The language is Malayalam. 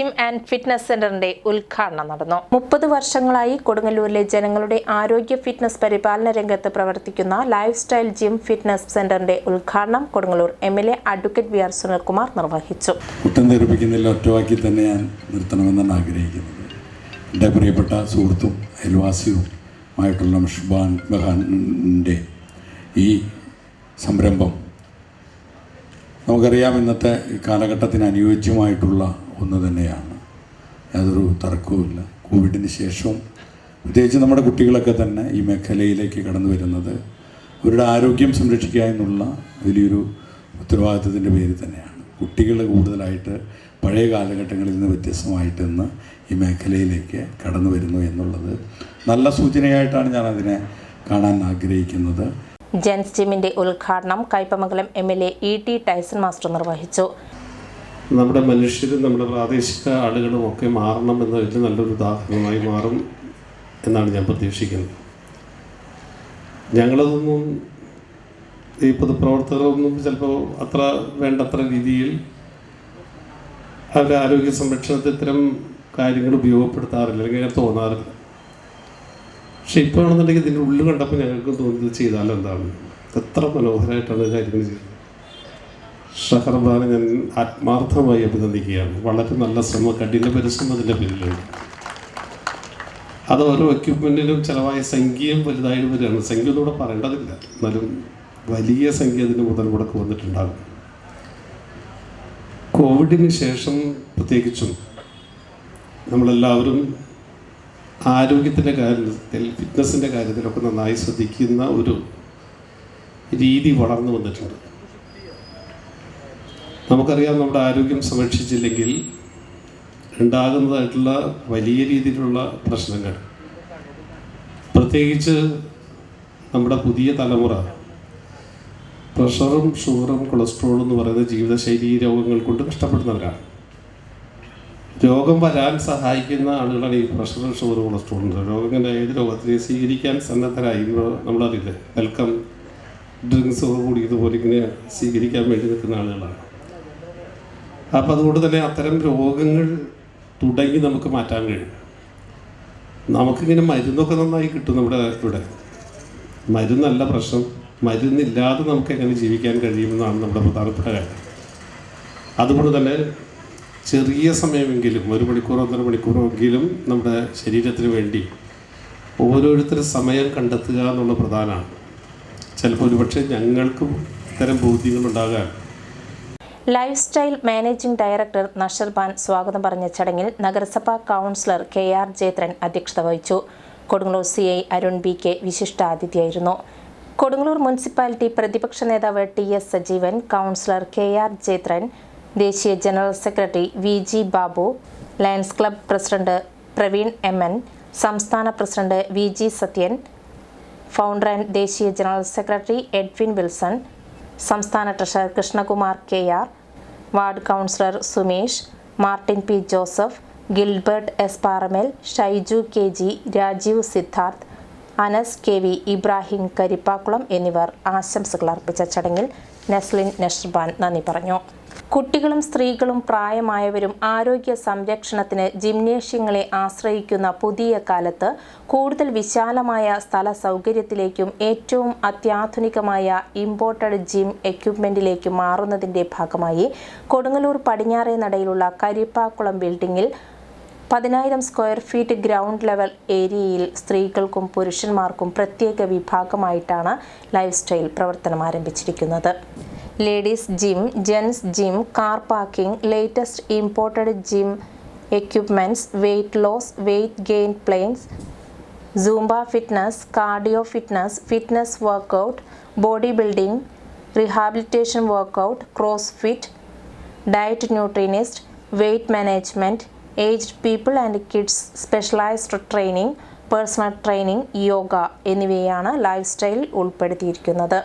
ജിം ആൻഡ് ഫിറ്റ്നസ് സെന്ററിന്റെ ഉദ്ഘാടനം നടന്നു. മുപ്പത് വർഷങ്ങളായി കൊടുങ്ങല്ലൂരിലെ ജനങ്ങളുടെ ആരോഗ്യ ഫിറ്റ്നസ് പരിപാലന രംഗത്ത് പ്രവർത്തിക്കുന്ന ലൈഫ് സ്റ്റൈൽ ജിം ഫിറ്റ്നസ് സെന്ററിന്റെ ഉദ്ഘാടനം Kodungallur M L A advocate V R Sunilkumar നിർവഹിച്ചു. ഒറ്റവാക്കി തന്നെ ഞാൻ നിർത്തണമെന്നാണ് ആഗ്രഹിക്കുന്നത്. എന്റെ പ്രിയപ്പെട്ട സുഹൃത്തും അയൽവാസിയുമായിട്ടുള്ള മുഷ്ബാൻ ഈ സംരംഭം നമുക്കറിയാം ഇന്നത്തെ കാലഘട്ടത്തിന് അനുയോജ്യമായിട്ടുള്ള ഒന്ന് തന്നെയാണ്. യാതൊരു തർക്കവുമില്ല കോവിഡിന് ശേഷവും പ്രത്യേകിച്ച് നമ്മുടെ കുട്ടികളൊക്കെ തന്നെ ഈ മേഖലയിലേക്ക് കടന്നു വരുന്നത് അവരുടെ ആരോഗ്യം സംരക്ഷിക്കുക എന്നുള്ള വലിയൊരു ഉത്തരവാദിത്തത്തിന്റെ പേരിൽ തന്നെയാണ്. കുട്ടികൾ കൂടുതലായിട്ട് പഴയ കാലഘട്ടങ്ങളിൽ നിന്ന് വ്യത്യസ്തമായിട്ട് ഇന്ന് ഈ മേഖലയിലേക്ക് കടന്നു വരുന്നു എന്നുള്ളത് നല്ല സൂചനയായിട്ടാണ് ഞാൻ അതിനെ കാണാൻ ആഗ്രഹിക്കുന്നത്. ജെൻസ് ജിമ്മിന്റെ ഉദ്ഘാടനം Kaipamangalam M L A E T Tyson master നിർവഹിച്ചു. നമ്മുടെ മനുഷ്യരും നമ്മുടെ പ്രാദേശിക ആളുകളും ഒക്കെ മാറണം എന്ന വലിയ നല്ലൊരു ഉദാഹരണമായി മാറും എന്നാണ് ഞാൻ പ്രതീക്ഷിക്കുന്നത്. ഞങ്ങളതൊന്നും ഈ പൊതുപ്രവർത്തകരൊന്നും ചിലപ്പോൾ അത്ര വേണ്ടത്ര രീതിയിൽ അവരുടെ ആരോഗ്യ സംരക്ഷണത്തിൽ ഇത്തരം കാര്യങ്ങൾ ഉപയോഗപ്പെടുത്താറില്ല അല്ലെങ്കിൽ അങ്ങനെ തോന്നാറില്ല. പക്ഷെ ഇപ്പോഴാണെന്നുണ്ടെങ്കിൽ ഇതിന്റെ ഉള്ളിൽ കണ്ടപ്പോൾ ഞങ്ങൾക്ക് തോന്നിയത് ചെയ്താലെന്താണ് എത്ര മനോഹരമായിട്ടാണ് കാര്യങ്ങൾ ചെയ്യുന്നത്. ഷഹർബാനെ ഞാൻ ആത്മാർത്ഥമായി അഭിനന്ദിക്കുകയാണ്. വളരെ നല്ല ശ്രമം കഠിന പരിശ്രമം അതിന്റെ പിന്നിലുണ്ട്. അത് ഓരോ എക്യുപ്മെന്റിനും ചിലവായ സംഖ്യയും വലുതായിട്ട് വരികയാണ് സംഖ്യ ഒന്നുകൂടെ പറയേണ്ടതില്ല. എന്നാലും വലിയ സംഖ്യ അതിന് മുതൽ മുടക്ക് വന്നിട്ടുണ്ടാകും. കോവിഡിന് ശേഷം പ്രത്യേകിച്ചും നമ്മളെല്ലാവരും ആരോഗ്യത്തിന്റെ കാര്യത്തിൽ ഫിറ്റ്നസിന്റെ കാര്യത്തിലൊക്കെ നന്നായി ശ്രദ്ധിക്കുന്ന ഒരു രീതി വളർന്നു വന്നിട്ടുണ്ട്. നമുക്കറിയാം നമ്മുടെ ആരോഗ്യം സംരക്ഷിച്ചില്ലെങ്കിൽ ഉണ്ടാകുന്നതായിട്ടുള്ള വലിയ രീതിയിലുള്ള പ്രശ്നങ്ങൾ. പ്രത്യേകിച്ച് നമ്മുടെ പുതിയ തലമുറ പ്രഷറും ഷുഗറും കൊളസ്ട്രോളും എന്ന് പറയുന്ന ജീവിതശൈലി രോഗങ്ങൾ കൊണ്ട് കഷ്ടപ്പെടുന്നവരാണ്. രോഗം വരാൻ സഹായിക്കുന്ന ആളുകളാണ് ഈ പ്രഷറും ഷുഗറും കൊളസ്ട്രോളും. ഇങ്ങനെ ഏത് രോഗത്തിനെ സ്വീകരിക്കാൻ സന്നദ്ധരായി നമ്മളറിയില്ലേ. വെൽക്കം ഡ്രിങ്ക്സ് കൂടി ഇതുപോലെ ഇങ്ങനെ സ്വീകരിക്കാൻ വേണ്ടി നിൽക്കുന്ന ആളുകളാണ്. അപ്പം അതുകൊണ്ട് തന്നെ അത്തരം രോഗങ്ങൾ തുടങ്ങി നമുക്ക് മാറ്റാൻ കഴിയും. നമുക്കിങ്ങനെ മരുന്നൊക്കെ നന്നായി കിട്ടും നമ്മുടെ ഇവിടെ. മരുന്നല്ല പ്രശ്നം. മരുന്നില്ലാതെ നമുക്ക് എങ്ങനെ ജീവിക്കാൻ കഴിയുമെന്നാണ് നമ്മുടെ പ്രധാനപ്പെട്ട കാര്യം. അതുകൊണ്ട് തന്നെ ചെറിയ സമയമെങ്കിലും ഒരു മണിക്കൂറോ ഒന്നര മണിക്കൂറോ എങ്കിലും നമ്മുടെ ശരീരത്തിന് വേണ്ടി ഓരോരുത്തരും സമയം കണ്ടെത്തുക എന്നുള്ള പ്രധാനമാണ്. ചിലപ്പോൾ ഒരുപക്ഷെ ഞങ്ങൾക്കും ഇത്തരം ബോധ്യങ്ങളുണ്ടാകാൻ life style managing director Nasharban സ്വാഗതം പറഞ്ഞ ചടങ്ങിൽ നഗരസഭാ കൗൺസിലർ കെ ആർ ജയത്രൻ അധ്യക്ഷത വഹിച്ചു. Kodungallur C I Arun B K വിശിഷ്ടാതിഥിയായിരുന്നു. Kodungallur municipality പ്രതിപക്ഷ നേതാവ് T S Sajeevan councillor K R Jayathran ദേശീയ general secretary V G Babu Lions club president Praveen M N സംസ്ഥാന president V G Sathyan founder and ദേശീയ ജനറൽ സെക്രട്ടറി എഡ്വിൻ വിൽസൺ സംസ്ഥാന treasurer Krishnakumar K R ward councillor Sumesh Martin P Joseph Gilbert S Paramal Shaiju K G Rajeev Siddharth Anas K V Ibrahim Karippakulam എന്നിവർ ആശംസകൾ അർപ്പിച്ച ചടങ്ങിൽ നസ്ലിൻ നഷ്ർബാൻ നന്ദി പറഞ്ഞു. കുട്ടികളും സ്ത്രീകളും പ്രായമായവരും ആരോഗ്യ സംരക്ഷണത്തിന് ജിംനേഷ്യങ്ങളെ ആശ്രയിക്കുന്ന പുതിയ കാലത്ത് കൂടുതൽ വിശാലമായ സ്ഥല സൗകര്യത്തിലേക്കും ഏറ്റവും അത്യാധുനികമായ ഇമ്പോർട്ടഡ് ജിം എക്യുപ്മെന്റിലേക്കും മാറുന്നതിന്റെ ഭാഗമായി കൊടുങ്ങല്ലൂർ പടിഞ്ഞാറേ നടയിലുള്ള കരിപ്പാക്കുളം ബിൽഡിംഗിൽ പതിനായിരം സ്ക്വയർ ഫീറ്റ് ഗ്രൗണ്ട് ലെവൽ ഏരിയയിൽ സ്ത്രീകൾക്കും പുരുഷന്മാർക്കും പ്രത്യേക വിഭാഗമായിട്ടാണ് ലൈഫ് സ്റ്റൈൽ പ്രവർത്തനം ആരംഭിച്ചിരിക്കുന്നത്. Ladies gym gents gym car parking latest imported gym equipments weight loss weight gain plains zumba fitness cardio fitness fitness workout body building rehabilitation workout cross fit diet nutritionist weight management aged people and kids specialised training personal training yoga എന്നിവയാണ് ലൈഫ് സ്റ്റൈലിൽ ഉൾപ്പെടുത്തിയിരിക്കുന്നത്.